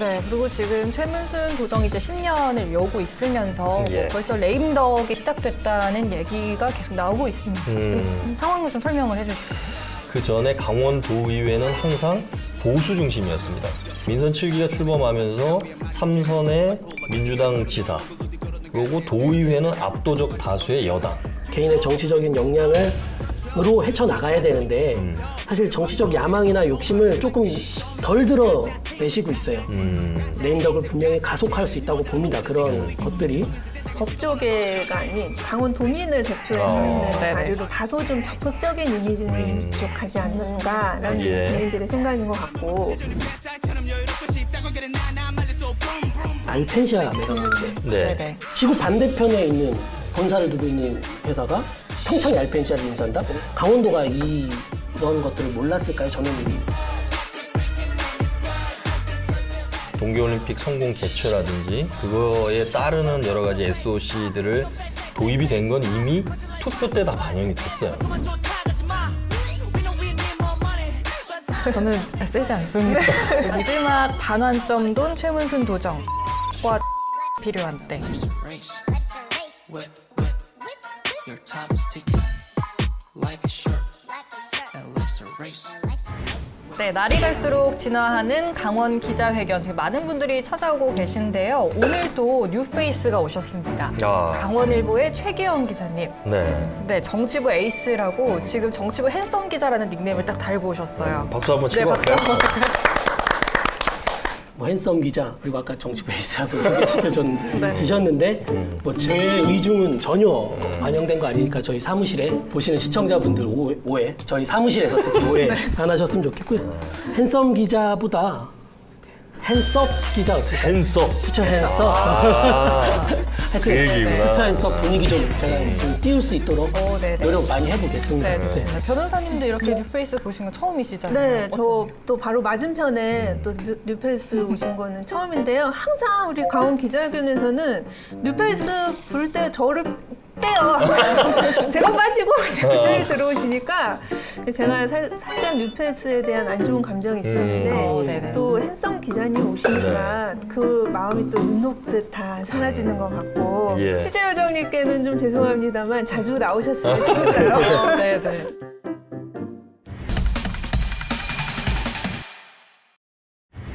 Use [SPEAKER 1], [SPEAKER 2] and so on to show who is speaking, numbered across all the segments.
[SPEAKER 1] 네, 그리고 지금 최문순 도정이 이제 10년을 여고 있으면서
[SPEAKER 2] 예.
[SPEAKER 1] 뭐 벌써 레임덕이 시작됐다는 얘기가 계속 나오고 있습니다.
[SPEAKER 2] 음.
[SPEAKER 1] 좀 상황을 좀 설명을 해주시죠.
[SPEAKER 2] 그 전에 강원도의회는 항상 보수 중심이었습니다. 민선 7기가 출범하면서 삼선의 민주당 지사, 그리고 도의회는 압도적 다수의 여당.
[SPEAKER 3] 개인의 정치적인 역량을 으 로 헤쳐나가야 되는데
[SPEAKER 2] 음.
[SPEAKER 3] 사실 정치적 야망이나 욕심을 조금 덜 드러내시고 있어요.
[SPEAKER 2] 음,
[SPEAKER 3] 레임덕을 분명히 가속할 수 있다고 봅니다. 그런 것들이
[SPEAKER 4] 법조계가 아닌 강원 도민을 대표해서
[SPEAKER 2] 어.
[SPEAKER 4] 있는
[SPEAKER 1] 네네.
[SPEAKER 4] 자료로 다소 좀 적극적인 이미지는
[SPEAKER 2] 음.
[SPEAKER 4] 부족하지 않는가라는
[SPEAKER 2] 예.
[SPEAKER 4] 게 국민들의 생각인 것 같고
[SPEAKER 3] 알펜시아 매각인데
[SPEAKER 2] 네.
[SPEAKER 1] 네네.
[SPEAKER 3] 지구 반대편에 있는 본사를 두고 있는 회사가 평창 알펜시아를 인수한다? 강원도가 이, 이런 것들을 몰랐을까요? 저는
[SPEAKER 2] 동계올림픽 성공 개최라든지 그거에 따르는 여러 가지 SOC들을 도입이 된 건 이미 투표 때 다 반영이 됐어요.
[SPEAKER 1] 저는 세지 않습니다. 마지막 반환점 돈 최문순 도정과 필요한 때.
[SPEAKER 5] Your time is ticking. Life is short. And life's a race.
[SPEAKER 1] 네, 날이 갈수록 진화하는 강원 기자회견. 지금 많은 분들이 찾아오고 계신데요. 오늘도 뉴페이스가 오셨습니다.
[SPEAKER 2] 야.
[SPEAKER 1] 강원일보의 최기영 기자님.
[SPEAKER 2] 네.
[SPEAKER 1] 네, 정치부 에이스라고 지금 정치부 핸섬 기자라는 닉네임을 딱 달고 오셨어요.
[SPEAKER 2] 박수 한번
[SPEAKER 1] 네,
[SPEAKER 2] 치고
[SPEAKER 1] 박수
[SPEAKER 2] 갈까요?
[SPEAKER 1] 한번.
[SPEAKER 3] 뭐 핸섬 기자 그리고 아까 정치 베이스하고 소개시켜
[SPEAKER 1] 네.
[SPEAKER 3] 주셨는데 뭐제 의중은 전혀 반영된 거 아니니까 저희 사무실에 보시는 시청자분들 오해, 오해 저희 사무실에서 특히 오해 안 하셨으면 좋겠고요. 핸섬 기자보다 핸섭 기자 어떨까요?
[SPEAKER 2] 핸섬.
[SPEAKER 3] 퓨처 핸섭
[SPEAKER 2] 아, 그 얘기구나.
[SPEAKER 3] 퓨처 핸섭 분위기 좀 제가 좀 띄울 수 있도록. 노력 많이 해보겠습니다.
[SPEAKER 1] 네,
[SPEAKER 3] 네.
[SPEAKER 1] 좋습니다. 변호사님도 이렇게 뉴페이스 보신 건 처음이시잖아요.
[SPEAKER 4] 네? 저 또 바로 맞은편에 또 뉴- 뉴페이스 오신 거는 처음인데요. 항상 우리 강원 기자회견에서는 뉴페이스 부를 때 저를 빼요. 제가 빠지고 저희 들어오시니까 제가 살, 살짝 뉴페이스에 대한 안 좋은 감정이 있었는데
[SPEAKER 1] 음. 어, 네네.
[SPEAKER 4] 또 핸섬 기자님 오시니까 그 마음이 또 눈 녹듯 다 사라지는 것 같고
[SPEAKER 2] 예.
[SPEAKER 4] 취재 요정님께는 좀 죄송합니다만 자주 나오셨으면 좋겠어요.
[SPEAKER 1] 네, 네.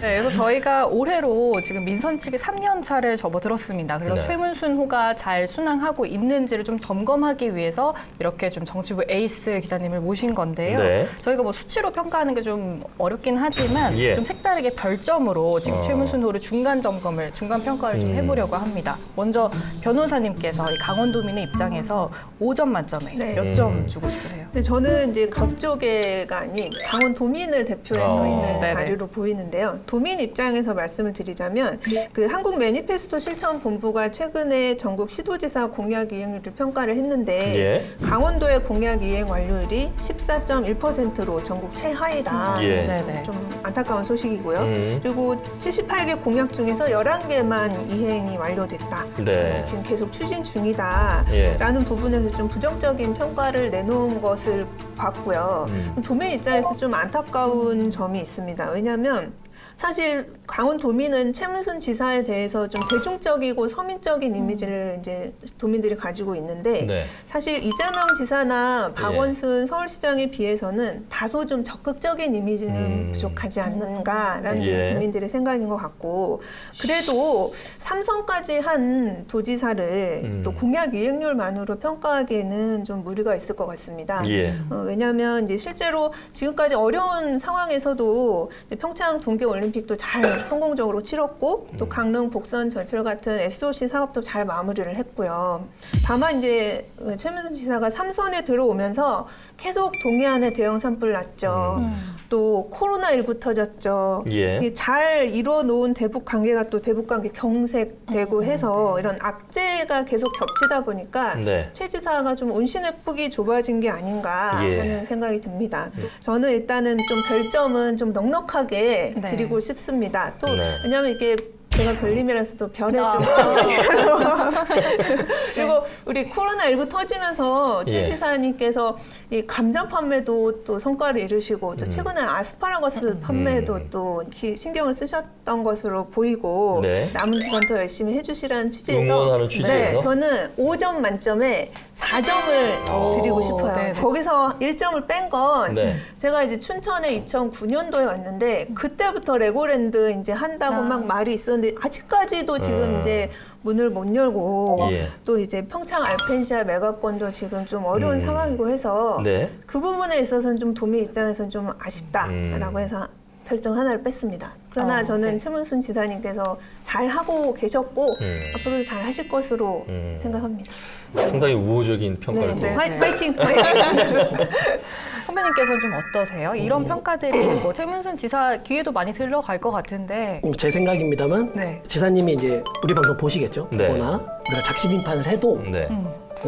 [SPEAKER 1] 네, 그래서 저희가 올해로 지금 민선 측이 3년 차를 접어들었습니다. 그래서
[SPEAKER 2] 네.
[SPEAKER 1] 최문순 호가 잘 순항하고 있는지를 좀 점검하기 위해서 이렇게 좀 정치부 에이스 기자님을 모신 건데요.
[SPEAKER 2] 네.
[SPEAKER 1] 저희가 뭐 수치로 평가하는 게 좀 어렵긴 하지만
[SPEAKER 2] 예.
[SPEAKER 1] 좀 색다르게 별점으로 지금
[SPEAKER 2] 어.
[SPEAKER 1] 최문순 호를 중간 점검을 중간 평가를 좀
[SPEAKER 2] 음.
[SPEAKER 1] 해보려고 합니다. 먼저 변호사님께서 이 강원도민의 입장에서 5점 만점에
[SPEAKER 4] 네.
[SPEAKER 1] 몇점
[SPEAKER 2] 음.
[SPEAKER 1] 주고 싶으세요?
[SPEAKER 4] 근데 저는 이제 법조계가 아닌 강원 도민을 대표해서
[SPEAKER 2] 어.
[SPEAKER 4] 있는
[SPEAKER 1] 네네.
[SPEAKER 4] 자료로 보이는데요. 도민 입장에서 말씀을 드리자면 그 한국 매니페스토 실천 본부가 최근에 전국 시도지사 공약 이행률을 평가를 했는데
[SPEAKER 2] 예.
[SPEAKER 4] 강원도의 공약 이행 완료율이 14.1%로 전국 최하이다.
[SPEAKER 2] 예.
[SPEAKER 1] 네네.
[SPEAKER 4] 좀 안타까운 소식이고요.
[SPEAKER 2] 음.
[SPEAKER 4] 그리고 78개 공약 중에서 11개만 이행이 완료됐다.
[SPEAKER 2] 네.
[SPEAKER 4] 지금 계속 추진 중이다.
[SPEAKER 2] 예.
[SPEAKER 4] 라는 부분에서 좀 부정적인 평가를 내놓은 것을 봤고요.
[SPEAKER 2] 음.
[SPEAKER 4] 도민 입장에서 좀 안타까운 점이 있습니다. 왜냐하면 사실 강원 도민은 최문순 지사에 대해서 좀 대중적이고 서민적인 이미지를 이제 도민들이 가지고 있는데
[SPEAKER 2] 네.
[SPEAKER 4] 사실 이재명 지사나 박원순 서울시장에 비해서는 다소 좀 적극적인 이미지는
[SPEAKER 2] 음.
[SPEAKER 4] 부족하지 않는가라는
[SPEAKER 2] 예.
[SPEAKER 4] 게 국민들의 생각인 것 같고 그래도 삼성까지 한 도지사를
[SPEAKER 2] 음.
[SPEAKER 4] 또 공약 이행률만으로 평가하기에는 좀 무리가 있을 것 같습니다.
[SPEAKER 2] 예.
[SPEAKER 4] 어, 왜냐하면 이제 실제로 지금까지 어려운 상황에서도 평창 동계 올림 픽도 잘 성공적으로 치렀고
[SPEAKER 2] 음.
[SPEAKER 4] 또 강릉 복선 전철 같은 SOC 사업도 잘 마무리를 했고요. 다만 이제 최민순 지사가 삼선에 들어오면서 계속 동해안에 대형 산불 났죠.
[SPEAKER 2] 음.
[SPEAKER 4] 또 코로나 19 터졌죠.
[SPEAKER 2] 예.
[SPEAKER 4] 잘 이루어 놓은 대북 관계가 또 대북 관계 경색되고 해서 이런 악재가 계속 겹치다 보니까
[SPEAKER 2] 네.
[SPEAKER 4] 최 지사가 좀 온신의 폭이 좁아진 게 아닌가
[SPEAKER 2] 예.
[SPEAKER 4] 하는 생각이 듭니다. 저는 일단은 좀 별점은 좀 넉넉하게
[SPEAKER 1] 네.
[SPEAKER 4] 드리고 싶습니다. 또
[SPEAKER 2] 네.
[SPEAKER 4] 왜냐하면 이게 제가 별님이라서도 별에
[SPEAKER 1] 아.
[SPEAKER 4] 좀 그리고 우리 코로나19 터지면서 최
[SPEAKER 2] 예.
[SPEAKER 4] 지사님께서 이 감자 판매도 또 성과를 이루시고
[SPEAKER 2] 음.
[SPEAKER 4] 또 최근에 아스파라거스 판매도 또 기- 신경을 쓰셨던 것으로 보이고
[SPEAKER 2] 네.
[SPEAKER 4] 남은 기간 더 열심히 해주시라는 취지에서
[SPEAKER 2] 응원하는 취지에서?
[SPEAKER 4] 네, 저는 5점 만점에 4점을
[SPEAKER 2] 오.
[SPEAKER 4] 드리고 싶어요.
[SPEAKER 1] 네네.
[SPEAKER 4] 거기서 1점을 뺀 건
[SPEAKER 2] 네.
[SPEAKER 4] 제가 이제 춘천에 2009년도에 왔는데 그때부터 레고랜드 이제 한다고
[SPEAKER 1] 아.
[SPEAKER 4] 막 말이 있었는데 아직까지도 지금
[SPEAKER 2] 음.
[SPEAKER 4] 이제 문을 못 열고
[SPEAKER 2] 예.
[SPEAKER 4] 또 이제 평창 알펜시아 메가권도 지금 좀 어려운
[SPEAKER 2] 음.
[SPEAKER 4] 상황이고 해서
[SPEAKER 2] 네.
[SPEAKER 4] 그 부분에 있어서는 좀 도미 입장에서는 좀 아쉽다라고
[SPEAKER 2] 음.
[SPEAKER 4] 해서 별점 하나를 뺐습니다. 그러나
[SPEAKER 1] 어,
[SPEAKER 4] 저는
[SPEAKER 1] 네.
[SPEAKER 4] 최문순 지사님께서 잘 하고 계셨고
[SPEAKER 2] 음.
[SPEAKER 4] 앞으로도 잘 하실 것으로
[SPEAKER 2] 음.
[SPEAKER 4] 생각합니다.
[SPEAKER 2] 상당히 우호적인 평가를
[SPEAKER 4] 네,
[SPEAKER 2] 또.
[SPEAKER 1] 네.
[SPEAKER 4] 화이- 화이팅!
[SPEAKER 1] 선배님께서는 좀 어떠세요? 이런 평가들이 뭐 최문순 지사 귀에도 많이 들러갈 것 같은데.
[SPEAKER 3] 음, 제 생각입니다만
[SPEAKER 1] 네.
[SPEAKER 3] 지사님이 이제 우리 방송 보시겠죠?
[SPEAKER 2] 네.
[SPEAKER 3] 보거나 우리가 작시 빈판을 해도
[SPEAKER 2] 네.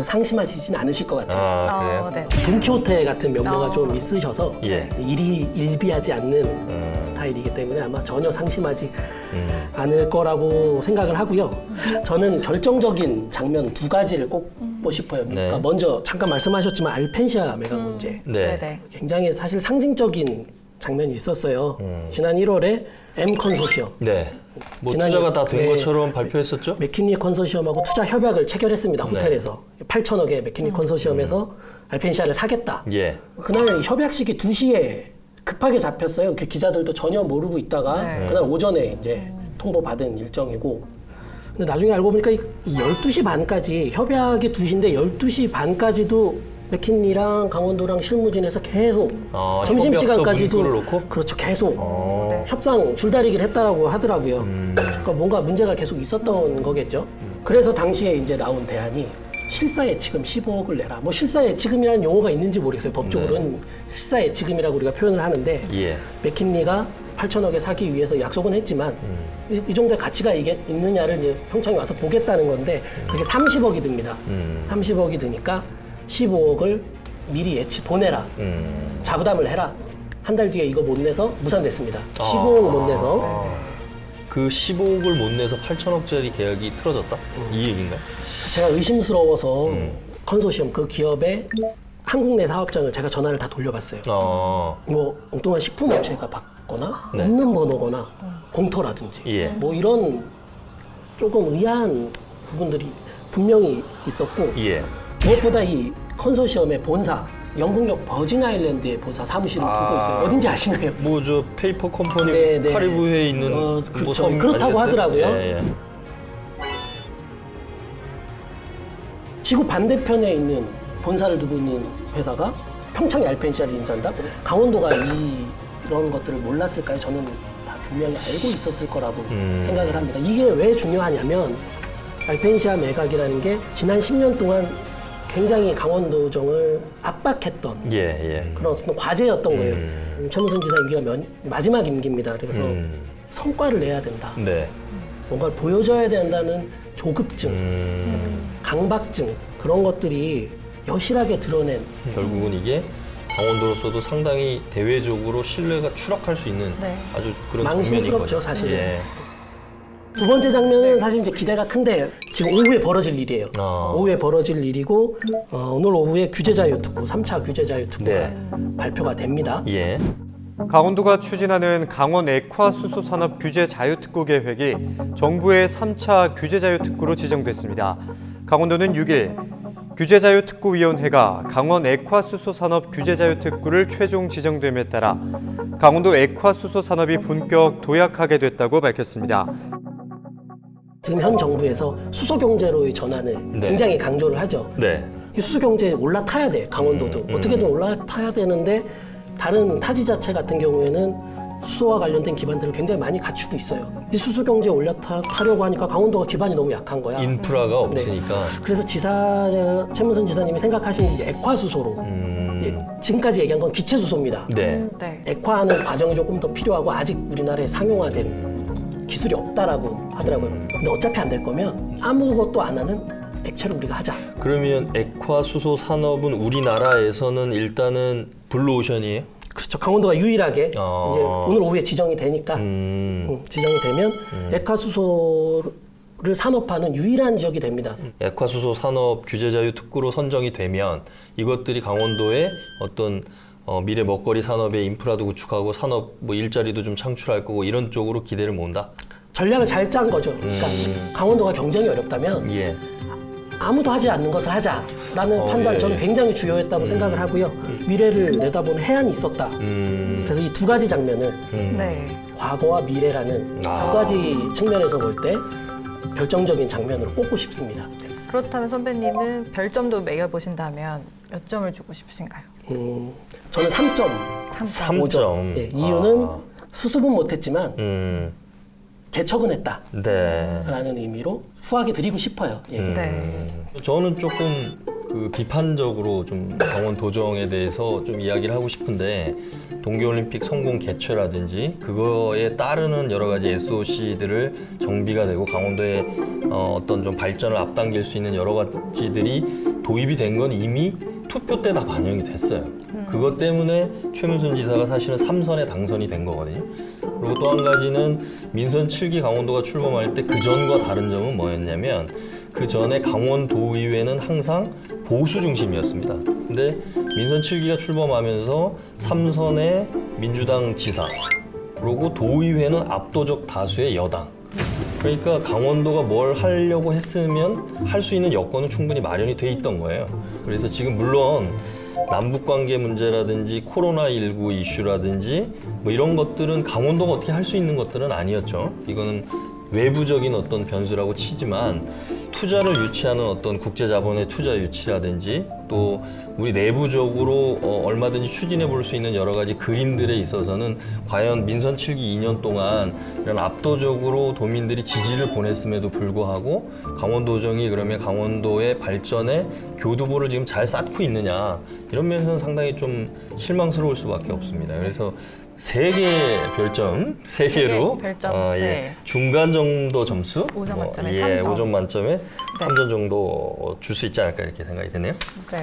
[SPEAKER 3] 상심하시진 않으실 것 같아요.
[SPEAKER 2] 아, 그래요?
[SPEAKER 1] 어, 네.
[SPEAKER 3] 돈키호테 같은 면모가
[SPEAKER 1] 어.
[SPEAKER 3] 좀 있으셔서
[SPEAKER 2] 예.
[SPEAKER 3] 일이 일비하지 않는
[SPEAKER 2] 음.
[SPEAKER 3] 스타일이기 때문에 아마 전혀 상심하지
[SPEAKER 2] 음.
[SPEAKER 3] 않을 거라고 생각을 하고요. 저는 결정적인 장면 두 가지를 꼽고 싶어요. 그러니까
[SPEAKER 2] 네.
[SPEAKER 3] 먼저 잠깐 말씀하셨지만 알펜시아 메가 문제
[SPEAKER 2] 네.
[SPEAKER 1] 네네.
[SPEAKER 3] 굉장히 사실 상징적인 장면이 있었어요.
[SPEAKER 2] 음.
[SPEAKER 3] 지난 1월에 M 컨소시엄
[SPEAKER 2] 네. 뭐
[SPEAKER 3] 지난
[SPEAKER 2] 투자가 다 된
[SPEAKER 3] 네.
[SPEAKER 2] 것처럼 발표했었죠?
[SPEAKER 3] 맥키니 컨소시엄하고 투자 협약을 체결했습니다.
[SPEAKER 2] 네.
[SPEAKER 3] 호텔에서 8천억의 맥키니 컨소시엄에서 알펜시아를 사겠다.
[SPEAKER 2] 예.
[SPEAKER 3] 그날 협약식이 2시에 급하게 잡혔어요. 그 기자들도 전혀 모르고 있다가
[SPEAKER 1] 네.
[SPEAKER 3] 그날 오전에 이제 통보받은 일정이고 근데 나중에 알고 보니까 이, 이 12시 반까지 협약이 2시인데 12시 반까지도 맥킨리랑 강원도랑 실무진에서 계속
[SPEAKER 2] 아,
[SPEAKER 3] 점심 시간까지도
[SPEAKER 2] 문구를 놓고?
[SPEAKER 3] 그렇죠. 계속
[SPEAKER 2] 어.
[SPEAKER 3] 협상 줄다리기를 했다고 하더라고요.
[SPEAKER 2] 음.
[SPEAKER 3] 그러니까 뭔가 문제가 계속 있었던 거겠죠. 그래서 당시에 이제 나온 대안이 실사예치금 15억을 내라. 뭐 실사예치금이라는 용어가 있는지 모르겠어요. 법적으로는 실사예치금이라고 우리가 표현을 하는데
[SPEAKER 2] 예.
[SPEAKER 3] 맥킨리가 8천억에 사기 위해서 약속은 했지만 이, 이 정도의 가치가 이게 있느냐를 이제 평창에 와서 보겠다는 건데 그게 30억이 듭니다.
[SPEAKER 2] 음.
[SPEAKER 3] 30억이 드니까 15억을 미리 예치 보내라.
[SPEAKER 2] 음.
[SPEAKER 3] 자부담을 해라. 한 달 뒤에 이거 못 내서 무산됐습니다.
[SPEAKER 2] 아.
[SPEAKER 3] 15억 못 내서
[SPEAKER 2] 아. 그 15억을 못 내서 8천억짜리 계약이 틀어졌다? 이 얘기인가요?
[SPEAKER 3] 제가 의심스러워서
[SPEAKER 2] 음.
[SPEAKER 3] 컨소시엄 그 기업의 한국 내 사업장을 제가 전화를 다 돌려봤어요.
[SPEAKER 2] 어.
[SPEAKER 3] 뭐 엉뚱한 식품 업체가 받거나
[SPEAKER 2] 네.
[SPEAKER 3] 없는 번호거나 공터라든지
[SPEAKER 2] 예.
[SPEAKER 3] 뭐 이런 조금 의아한 부분들이 분명히 있었고
[SPEAKER 2] 예.
[SPEAKER 3] 무엇보다 이 컨소시엄의 본사 영국역 버진 아일랜드에 본사 사무실을
[SPEAKER 2] 아.
[SPEAKER 3] 두고 있어요. 어딘지 아시나요?
[SPEAKER 2] 뭐 저 페이퍼 컴퍼니
[SPEAKER 3] 네, 네.
[SPEAKER 2] 카리브해에 있는
[SPEAKER 3] 어,
[SPEAKER 2] 뭐
[SPEAKER 3] 그렇죠.
[SPEAKER 2] 섬
[SPEAKER 3] 그렇다고? 하더라고요.
[SPEAKER 2] 예, 예.
[SPEAKER 3] 지구 반대편에 있는 본사를 두고 있는 회사가 평창 알펜시아를 인수한다? 강원도가 이, 이런 것들을 몰랐을까요? 저는 다 분명히 알고 있었을 거라고
[SPEAKER 2] 음.
[SPEAKER 3] 생각을 합니다. 이게 왜 중요하냐면 알펜시아 매각이라는 게 지난 10년 동안 굉장히 강원도정을 압박했던
[SPEAKER 2] 예, 예.
[SPEAKER 3] 그런 어떤 과제였던 거예요.
[SPEAKER 2] 음.
[SPEAKER 3] 음, 최무선 지사 임기가 면- 마지막 임기입니다. 그래서
[SPEAKER 2] 음.
[SPEAKER 3] 성과를 내야 된다.
[SPEAKER 2] 네.
[SPEAKER 3] 뭔가를 보여줘야 된다는 조급증,
[SPEAKER 2] 음.
[SPEAKER 3] 강박증 그런 것들이 여실하게 드러낸
[SPEAKER 2] 결국은 이게 강원도로서도 상당히 대외적으로 신뢰가 추락할 수 있는
[SPEAKER 1] 네.
[SPEAKER 2] 아주 그런
[SPEAKER 3] 망신스럽죠,
[SPEAKER 2] 거죠.
[SPEAKER 3] 사실은.
[SPEAKER 2] 예.
[SPEAKER 3] 두 번째 장면은 사실 이제 기대가 큰데 지금 오후에 벌어질 일이에요.
[SPEAKER 2] 아.
[SPEAKER 3] 오후에 벌어질 일이고 어, 오늘 오후에 규제자유특구 3차 규제자유특구가
[SPEAKER 2] 네.
[SPEAKER 3] 발표가 됩니다.
[SPEAKER 2] 예.
[SPEAKER 6] 강원도가 추진하는 강원 액화 수소 산업 규제 자유특구 계획이 정부의 3차 규제 자유특구로 지정됐습니다. 강원도는 6일 규제 자유특구위원회가 강원 액화 수소 산업 규제 자유특구를 최종 지정됨에 따라 강원도 액화 수소 산업이 본격 도약하게 됐다고 밝혔습니다.
[SPEAKER 3] 지금 현 정부에서 수소 경제로의 전환을
[SPEAKER 2] 네.
[SPEAKER 3] 굉장히 강조를 하죠.
[SPEAKER 2] 네.
[SPEAKER 3] 이 수소 경제에 올라타야 돼 강원도도
[SPEAKER 2] 음, 음.
[SPEAKER 3] 어떻게든 올라타야 되는데 다른 타지 자체 같은 경우에는 수소와 관련된 기반들을 굉장히 많이 갖추고 있어요. 이 수소 경제에 올라타려고 하니까 강원도가 기반이 너무 약한 거야.
[SPEAKER 2] 인프라가 없으니까.
[SPEAKER 3] 그래서 지사 최문선 지사님이 생각하시는 이제 액화 수소로
[SPEAKER 2] 음.
[SPEAKER 3] 예, 지금까지 얘기한 건 기체 수소입니다.
[SPEAKER 2] 네.
[SPEAKER 1] 네.
[SPEAKER 3] 액화하는 과정이 조금 더 필요하고 아직 우리나라에 상용화된 기술이 없다라고 하더라고요. 근데 어차피 안 될 거면 아무것도 안 하는 액체를 우리가 하자.
[SPEAKER 2] 그러면 액화 수소 산업은 우리나라에서는 일단은 블루오션이에요?
[SPEAKER 3] 그렇죠. 강원도가 유일하게
[SPEAKER 2] 어.
[SPEAKER 3] 이제 오늘 오후에 지정이 되니까
[SPEAKER 2] 음.
[SPEAKER 3] 음, 지정이 되면 액화수소를 산업화는 유일한 지역이 됩니다.
[SPEAKER 2] 액화수소 산업 규제 자유 특구로 선정이 되면 이것들이 강원도의 어떤 어, 미래 먹거리 산업의 인프라도 구축하고 산업 뭐 일자리도 좀 창출할 거고 이런 쪽으로 기대를 모은다.
[SPEAKER 3] 전략을 잘 짠 거죠. 그러니까 강원도가 경쟁이 어렵다면
[SPEAKER 2] 예.
[SPEAKER 3] 아무도 하지 않는 것을 하자라는
[SPEAKER 2] 어,
[SPEAKER 3] 판단
[SPEAKER 2] 예,
[SPEAKER 3] 저는
[SPEAKER 2] 예.
[SPEAKER 3] 굉장히 주요했다고 생각을 하고요. 미래를 내다보는 해안이 있었다.
[SPEAKER 2] 음.
[SPEAKER 3] 그래서 이 두 가지 장면을
[SPEAKER 2] 음.
[SPEAKER 1] 네.
[SPEAKER 3] 과거와 미래라는
[SPEAKER 2] 아.
[SPEAKER 3] 두 가지 측면에서 볼 때 결정적인 장면으로 꼽고 싶습니다. 네.
[SPEAKER 1] 그렇다면 선배님은 별점도 매겨 보신다면 몇 점을 주고 싶으신가요?
[SPEAKER 3] 음, 저는 3점.
[SPEAKER 1] 3점.
[SPEAKER 2] 삼
[SPEAKER 3] 5점.
[SPEAKER 2] 점.
[SPEAKER 3] 네, 이유는
[SPEAKER 2] 아.
[SPEAKER 3] 수습은 못했지만
[SPEAKER 2] 음.
[SPEAKER 3] 개척은 했다라는
[SPEAKER 2] 네.
[SPEAKER 3] 의미로 후하게 드리고 싶어요. 예.
[SPEAKER 2] 음.
[SPEAKER 1] 네.
[SPEAKER 2] 저는 조금 그 비판적으로 좀 강원 도정에 대해서 좀 이야기를 하고 싶은데 동계올림픽 성공 개최라든지 그거에 따르는 여러 가지 SOC들을 정비가 되고 강원도의 어, 어떤 좀 발전을 앞당길 수 있는 여러 가지들이 도입이 된 건 이미 투표 때다 반영이 됐어요. 그것 때문에 최문순 지사가 사실은 삼선에 당선이 된 거거든요. 그리고 또 한 가지는 민선 7기 강원도가 출범할 때 그 전과 다른 점은 뭐였냐면 그 전에 강원도의회는 항상 보수 중심이었습니다. 근데 민선 7기가 출범하면서 삼선의 민주당 지사 그리고 도의회는 압도적 다수의 여당. 그러니까 강원도가 뭘 하려고 했으면 할 수 있는 여건은 충분히 마련이 돼 있던 거예요. 그래서 지금 물론 남북 관계 문제라든지 코로나 19 이슈라든지 뭐 이런 것들은 강원도가 어떻게 할 수 있는 것들은 아니었죠. 이거는 외부적인 어떤 변수라고 치지만 투자를 유치하는 어떤 국제 자본의 투자 유치라든지 또 우리 내부적으로 어, 얼마든지 추진해 볼 수 있는 여러 가지 그림들에 있어서는 과연 민선 7기 2년 동안 이런 압도적으로 도민들이 지지를 보냈음에도 불구하고 강원도정이 그러면 강원도의 발전에 교두보를 지금 잘 쌓고 있느냐 이런 면에서는 상당히 좀 실망스러울 수밖에 없습니다. 그래서 세 개 별점, 세 개로
[SPEAKER 1] 개 별점,
[SPEAKER 2] 어, 예.
[SPEAKER 1] 네.
[SPEAKER 2] 중간 정도 점수,
[SPEAKER 1] 오점 만점에
[SPEAKER 2] 예,
[SPEAKER 1] 삼 점.
[SPEAKER 2] 5점 만점에 3점 정도 줄 수 있지 않을까 이렇게 생각이 되네요.
[SPEAKER 1] 네.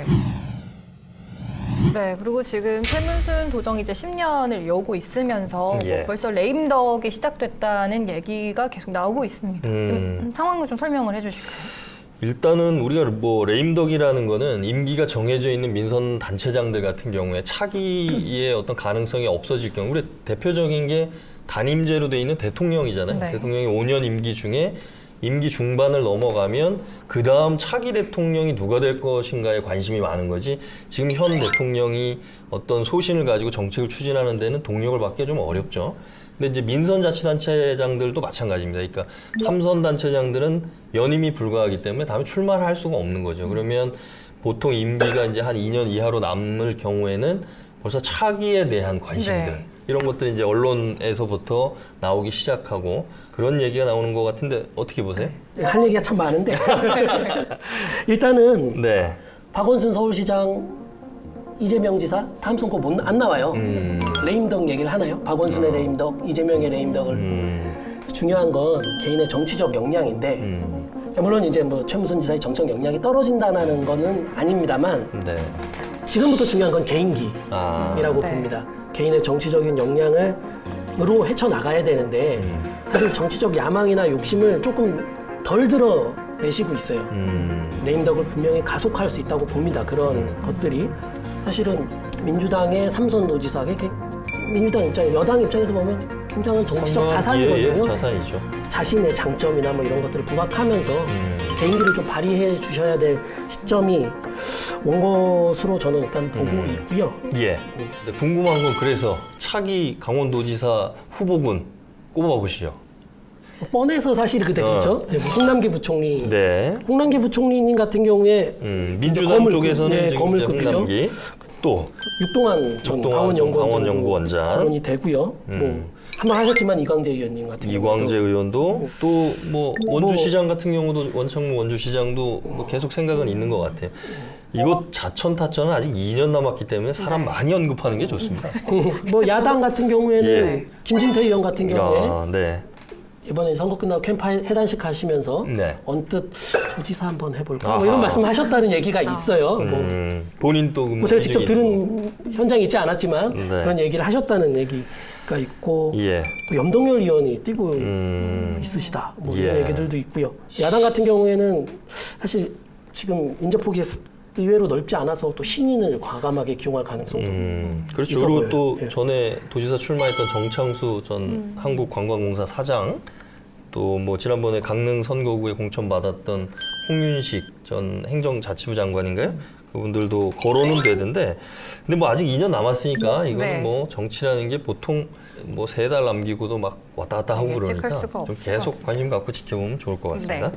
[SPEAKER 1] 네, 그리고 지금 최문순 도정 이제 10년을 여고 있으면서
[SPEAKER 2] 예.
[SPEAKER 1] 뭐 벌써 레임덕이 시작됐다는 얘기가 계속 나오고 있습니다.
[SPEAKER 2] 음.
[SPEAKER 1] 좀 상황을 좀 설명을 해주실까요?
[SPEAKER 2] 일단은 우리가 뭐 레임덕이라는 거는 임기가 정해져 있는 민선 단체장들 같은 경우에 차기의 어떤 가능성이 없어질 경우 우리 대표적인 게 단임제로 돼 있는 대통령이잖아요.
[SPEAKER 1] 네.
[SPEAKER 2] 대통령이 5년 임기 중에 임기 중반을 넘어가면 그 다음 차기 대통령이 누가 될 것인가에 관심이 많은 거지 지금 현 대통령이 어떤 소신을 가지고 정책을 추진하는 데는 동력을 받기 좀 어렵죠. 근데 이제 민선 자치단체장들도 마찬가지입니다. 그러니까 삼선 단체장들은 연임이 불가하기 때문에 다음에 출마를 할 수가 없는 거죠. 그러면 보통 임기가 이제 한 2년 이하로 남을 경우에는 벌써 차기에 대한 관심들
[SPEAKER 1] 네.
[SPEAKER 2] 이런 것들이 이제 언론에서부터 나오기 시작하고 그런 얘기가 나오는 것 같은데 어떻게 보세요?
[SPEAKER 3] 할 얘기가 참 많은데 일단은
[SPEAKER 2] 네.
[SPEAKER 3] 박원순 서울시장 이재명 지사 다음 선거 못, 안 나와요.
[SPEAKER 2] 음.
[SPEAKER 3] 레임덕 얘기를 하나요? 박원순의 레임덕, 이재명의 레임덕을
[SPEAKER 2] 음.
[SPEAKER 3] 중요한 건 개인의 정치적 역량인데
[SPEAKER 2] 음.
[SPEAKER 3] 물론 이제 뭐 최무순 지사의 정책 역량이 떨어진다는 거는 아닙니다만
[SPEAKER 2] 네.
[SPEAKER 3] 지금부터 중요한 건 개인기라고
[SPEAKER 2] 아.
[SPEAKER 1] 네.
[SPEAKER 3] 봅니다. 개인의 정치적인 역량을 으로 헤쳐 나가야 되는데
[SPEAKER 2] 음.
[SPEAKER 3] 정치적 야망이나 욕심을 조금 덜 드러내시고 있어요.
[SPEAKER 2] 음.
[SPEAKER 3] 레임덕을 분명히 가속할 수 있다고 봅니다. 그런 것들이 사실은 민주당의 삼선 도지사, 이게 민주당 입장, 여당 입장에서 보면 굉장한 정치적 자산이거든요.
[SPEAKER 2] 예, 예, 자산이죠.
[SPEAKER 3] 자신의 장점이나 뭐 이런 것들을 부각하면서
[SPEAKER 2] 음.
[SPEAKER 3] 개인기를 좀 발휘해 주셔야 될 시점이 온 것으로 저는 일단 보고
[SPEAKER 2] 음.
[SPEAKER 3] 있고요.
[SPEAKER 2] 예. 근데 궁금한 건 그래서 차기 강원도지사 후보군 꼽아보시죠.
[SPEAKER 3] 뻔해서 사실 그대로죠. 예, 뭐 홍남기 부총리.
[SPEAKER 2] 어. 네.
[SPEAKER 3] 홍남기 부총리님 같은 경우에
[SPEAKER 2] 음, 민주당 쪽에서는
[SPEAKER 3] 네, 거물급이죠.
[SPEAKER 2] 또
[SPEAKER 3] 육동환 전 강원연구원
[SPEAKER 2] 강원연구원장.
[SPEAKER 3] 거론이 되고요.
[SPEAKER 2] 음.
[SPEAKER 3] 뭐 한번 하셨지만 이광재 의원님 같은
[SPEAKER 2] 이광재 의원도 또뭐 원주시장 같은 경우도 원창무 원주시장도 뭐 계속 생각은 있는 것 같아요. 이곳 자천 타천은 아직 2년 남았기 때문에 사람 많이 언급하는 게 좋습니다.
[SPEAKER 3] 뭐 야당 같은 경우에는
[SPEAKER 2] 예.
[SPEAKER 3] 김진태 의원 같은 경우에
[SPEAKER 2] 아, 네.
[SPEAKER 3] 이번에 선거 끝나고 캠프 해단식 하시면서
[SPEAKER 2] 네.
[SPEAKER 3] 언뜻 도지사 한번 해볼까
[SPEAKER 2] 아하.
[SPEAKER 3] 뭐 이런 말씀하셨다는 얘기가 있어요. 뭐,
[SPEAKER 2] 음, 본인 또
[SPEAKER 3] 뭐 제가 직접 들은 현장이 있지 않았지만
[SPEAKER 2] 네.
[SPEAKER 3] 그런 얘기를 하셨다는 얘기가 있고
[SPEAKER 2] 예.
[SPEAKER 3] 또 염동열 의원이 뛰고
[SPEAKER 2] 음.
[SPEAKER 3] 있으시다. 뭐
[SPEAKER 2] 예.
[SPEAKER 3] 이런 얘기들도 있고요. 야당 같은 경우에는 사실 지금 인재폭이 의외로 넓지 않아서 또 신인을 과감하게 기용할 가능성도
[SPEAKER 2] 음, 그렇죠.
[SPEAKER 3] 있어
[SPEAKER 2] 그리고
[SPEAKER 3] 보여요.
[SPEAKER 2] 또
[SPEAKER 3] 예.
[SPEAKER 2] 전에 도지사 출마했던 정창수 전 한국관광공사 사장 또 뭐 지난번에 강릉 선거구에 공천 받았던 홍윤식 전 행정자치부 장관인가요? 그분들도 거론은 되던데 근데 뭐 아직 2년 남았으니까 이거는
[SPEAKER 1] 네.
[SPEAKER 2] 뭐 정치라는 게 보통 뭐 세 달 남기고도 막 왔다 갔다 하고
[SPEAKER 1] 예측할
[SPEAKER 2] 그러니까
[SPEAKER 1] 수가
[SPEAKER 2] 좀
[SPEAKER 1] 없을
[SPEAKER 2] 계속 관심 갖고 지켜보면 좋을 것 같습니다.
[SPEAKER 1] 네.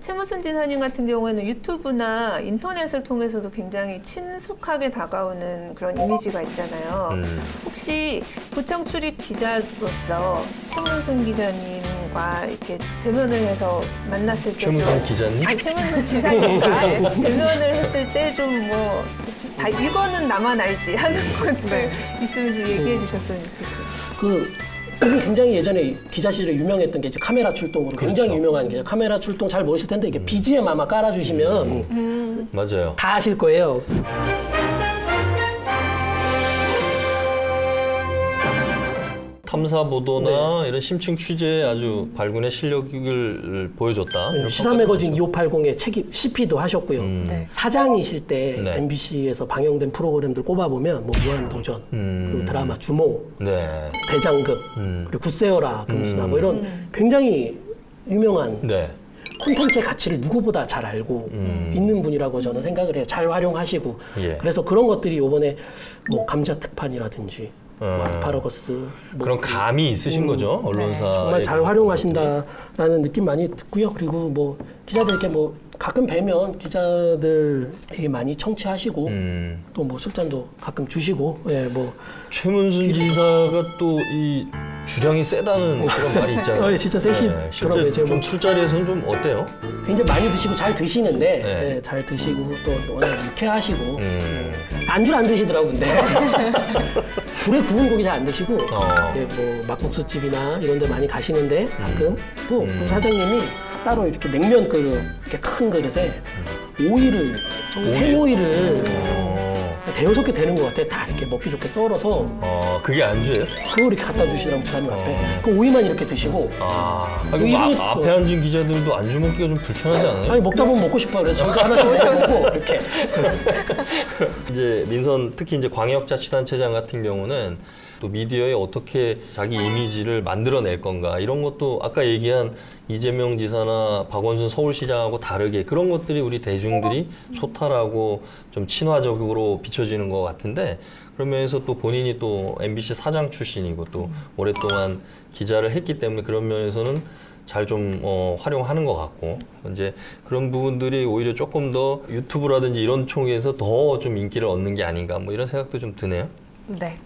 [SPEAKER 4] 최무순 지사님 같은 경우에는 유튜브나 인터넷을 통해서도 굉장히 친숙하게 다가오는 그런 이미지가 있잖아요.
[SPEAKER 2] 음.
[SPEAKER 4] 혹시 도청 출입 기자로서 최문순 기자님과 이렇게 대면을 해서 만났을 때
[SPEAKER 2] 최문순
[SPEAKER 4] 좀-
[SPEAKER 2] 기자님?
[SPEAKER 4] 아니 최문순 지사님과 대면을 했을 때 좀 뭐 다 이거는 나만 알지 하는 것들 있으면 좀 얘기해 주셨으면 좋겠어요.
[SPEAKER 3] 그 이분 굉장히 예전에 기자 시절에 유명했던 게 이제 카메라 출동으로 굉장히
[SPEAKER 2] 그렇죠.
[SPEAKER 3] 유명한 게 카메라 출동 잘 모르실 텐데 이게 BGM 아마 깔아주시면
[SPEAKER 2] 맞아요.
[SPEAKER 3] 다 아실 거예요.
[SPEAKER 2] 탐사 보도나
[SPEAKER 3] 네.
[SPEAKER 2] 이런 심층 취재에 아주 발군의 실력을 보여줬다. 이런
[SPEAKER 3] 시사 매거진 2580의 책임 CP도 하셨고요.
[SPEAKER 2] 음.
[SPEAKER 1] 네.
[SPEAKER 3] 사장이실 때
[SPEAKER 2] 네.
[SPEAKER 3] MBC에서 방영된 프로그램들 꼽아보면 뭐 무한도전,
[SPEAKER 2] 음.
[SPEAKER 3] 그리고 드라마 주몽,
[SPEAKER 2] 네.
[SPEAKER 3] 대장급,
[SPEAKER 2] 음.
[SPEAKER 3] 그리고 굿세어라 금수나
[SPEAKER 2] 음.
[SPEAKER 3] 뭐 이런 굉장히 유명한
[SPEAKER 2] 네.
[SPEAKER 3] 콘텐츠의 가치를 누구보다 잘 알고
[SPEAKER 2] 음.
[SPEAKER 3] 있는 분이라고 저는 생각을 해요. 잘 활용하시고.
[SPEAKER 2] 예.
[SPEAKER 3] 그래서 그런 것들이 이번에 뭐 감자 특판이라든지
[SPEAKER 2] 음.
[SPEAKER 3] 아스파라거스 뭐
[SPEAKER 2] 그런 감이 있으신 거죠 언론사.
[SPEAKER 3] 네, 정말 잘 활용하신다라는 느낌 많이 듣고요. 그리고 뭐 기자들께 뭐 가끔 뵈면 기자들에게 많이 청취하시고
[SPEAKER 2] 음.
[SPEAKER 3] 또 뭐 술잔도 가끔 주시고 예, 뭐
[SPEAKER 2] 최문순 지사가 또 이 주량이 세다는 그런 말이 있잖아요.
[SPEAKER 3] 어, 예, 진짜 세시더라고요.
[SPEAKER 2] 실제
[SPEAKER 3] 제가
[SPEAKER 2] 좀
[SPEAKER 3] 뭐-
[SPEAKER 2] 술자리에서는 좀 어때요?
[SPEAKER 3] 굉장히 많이 드시고 잘 드시는데
[SPEAKER 2] 네.
[SPEAKER 3] 예, 잘 드시고 또 워낙 유쾌하시고
[SPEAKER 2] 음.
[SPEAKER 3] 안주를 안 드시더라고 근데 불에 구운 고기 잘 안 드시고
[SPEAKER 2] 어.
[SPEAKER 3] 이제 뭐 막국수 집이나 이런 데 많이 가시는데 가끔 또
[SPEAKER 2] 음.
[SPEAKER 3] 그 사장님이 따로 이렇게 냉면 그릇 이렇게 큰 그릇에 오이를 생오이를
[SPEAKER 2] 어.
[SPEAKER 3] 대여섯 개 되는 것 같아. 다 이렇게 먹기 좋게 썰어서.
[SPEAKER 2] 어, 그게 안주예요?
[SPEAKER 3] 그걸 이렇게 갖다 주시라고 지사님 앞에.
[SPEAKER 2] 어.
[SPEAKER 3] 그 오이만 이렇게 드시고.
[SPEAKER 2] 아, 아 그럼
[SPEAKER 3] 이분이
[SPEAKER 2] 아,
[SPEAKER 3] 또-
[SPEAKER 2] 앞에 앉은 기자들도 안주 먹기가 좀 불편하지 않아요?
[SPEAKER 3] 아니 먹다 보면 먹고 싶어 그래서 저도 하나씩 먹고 이렇게.
[SPEAKER 2] 이제 민선 특히 이제 광역자치단체장 같은 경우는 또 미디어에 어떻게 자기 이미지를 만들어낼 건가 이런 것도 아까 얘기한 이재명 지사나 박원순 서울시장하고 다르게 그런 것들이 우리 대중들이 소탈하고 좀 친화적으로 비춰지는 것 같은데 그런 면에서 또 본인이 또 MBC 사장 출신이고 또 오랫동안 기자를 했기 때문에 그런 면에서는 잘좀 어, 활용하는 것 같고 이제 그런 부분들이 오히려 조금 더 유튜브라든지 이런 쪽에서 더 좀 인기를 얻는 게 아닌가 뭐 이런 생각도 좀 드네요.
[SPEAKER 1] 네.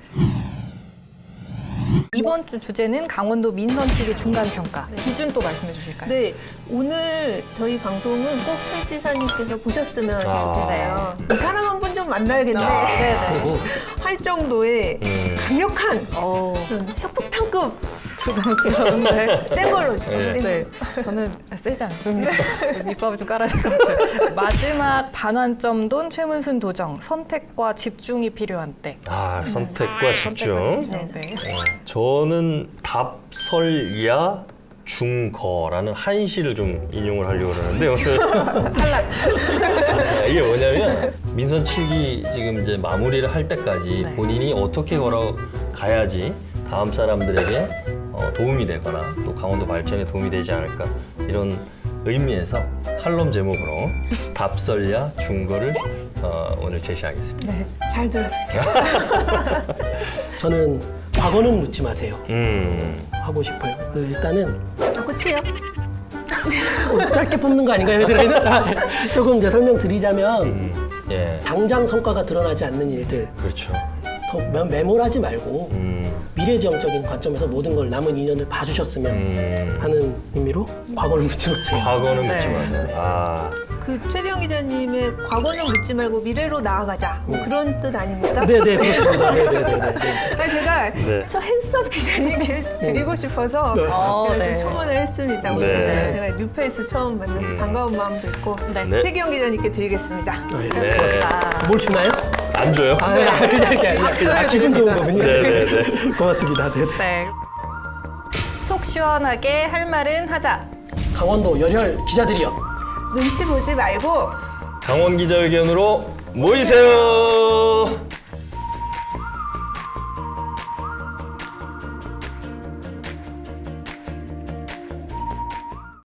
[SPEAKER 1] 이번 주 주제는 강원도 민선 측의 중간 평가 기준 또 말씀해 주실까요?
[SPEAKER 4] 네, 오늘 저희 방송은 꼭최 지사님께서 보셨으면
[SPEAKER 2] 아.
[SPEAKER 4] 좋겠어요. 이 사람 한 분 좀 만나야겠네
[SPEAKER 1] 아, 네 네.
[SPEAKER 4] 할 정도의
[SPEAKER 2] 음.
[SPEAKER 4] 강력한
[SPEAKER 1] 어,
[SPEAKER 4] 협폭탄급
[SPEAKER 1] 부담스러운데.
[SPEAKER 4] 센 걸로 주세요.
[SPEAKER 2] 네.
[SPEAKER 1] 네, 저는 세지 않습니다. 밑밥을 좀 깔아야 될 것 같아요. 마지막 반환점 돈 최문순 도정 선택과 집중이 필요한 때.
[SPEAKER 2] 아 선택과 집중.
[SPEAKER 1] 선택과 집중. 네.
[SPEAKER 2] 어, 저는 답설야 중거라는 한시를 좀 인용을 하려고 그러는데 오늘
[SPEAKER 1] 탈락.
[SPEAKER 2] 아, 이게 뭐냐면 민선 7기 지금 이제 마무리를 할 때까지
[SPEAKER 1] 네.
[SPEAKER 2] 본인이 어떻게 걸어가야지 다음 사람들에게 어, 도움이 되거나 또 강원도 발전에 도움이 되지 않을까 이런 의미에서 칼럼 제목으로 답설야 중거를 어, 오늘 제시하겠습니다.
[SPEAKER 1] 네.
[SPEAKER 4] 잘 들었습니다.
[SPEAKER 3] 저는 과거는 묻지 마세요
[SPEAKER 2] 음.
[SPEAKER 3] 하고 싶어요. 그 일단은
[SPEAKER 4] 아, 끝이에요?
[SPEAKER 3] 어, 짧게 뽑는 거 아닌가요, 얘들아? 아, 조금 이제 설명드리자면
[SPEAKER 2] 음. 예.
[SPEAKER 3] 당장 성과가 드러나지 않는 일들
[SPEAKER 2] 그렇죠.
[SPEAKER 3] 더 매- 매몰하지 말고
[SPEAKER 2] 음.
[SPEAKER 3] 미래지향적인 관점에서 모든 걸 남은 2년을 봐주셨으면
[SPEAKER 2] 음.
[SPEAKER 3] 하는 의미로 과거를 묻지 마세요.
[SPEAKER 2] 과거는
[SPEAKER 1] 네.
[SPEAKER 2] 묻지 마세요. 아.
[SPEAKER 4] 그 최대영 기자님의 과거는 묻지 말고 미래로 나아가자 뭐 그런 뜻 아닙니까?
[SPEAKER 3] 네, 네, 그렇습니다. 네, 네, 네, 네.
[SPEAKER 4] 아니 제가
[SPEAKER 2] 네.
[SPEAKER 4] 저 핸섬 기자님께 드리고 싶어서
[SPEAKER 3] 네.
[SPEAKER 1] 어,
[SPEAKER 4] 제가
[SPEAKER 1] 네.
[SPEAKER 4] 좀 첨언을 했습니다.
[SPEAKER 2] 네.
[SPEAKER 4] 오늘 제가 뉴페이스 처음 만나서 반가운 마음도 있고
[SPEAKER 1] 네.
[SPEAKER 2] 네.
[SPEAKER 4] 최기영 기자님께 드리겠습니다.
[SPEAKER 3] 네.
[SPEAKER 2] 네.
[SPEAKER 3] 뭘 주나요?
[SPEAKER 2] 안 줘요?
[SPEAKER 3] 아, 네, 아, 그냥, 그냥, 그냥, 아, 기분 좋은 거군요.
[SPEAKER 2] 네, 네, 네.
[SPEAKER 3] 고맙습니다. 네.
[SPEAKER 1] 네. 속 시원하게 할 말은 하자.
[SPEAKER 3] 강원도 열혈 기자들이요.
[SPEAKER 4] 눈치 보지 말고
[SPEAKER 2] 강원 기자회견으로 모이세요.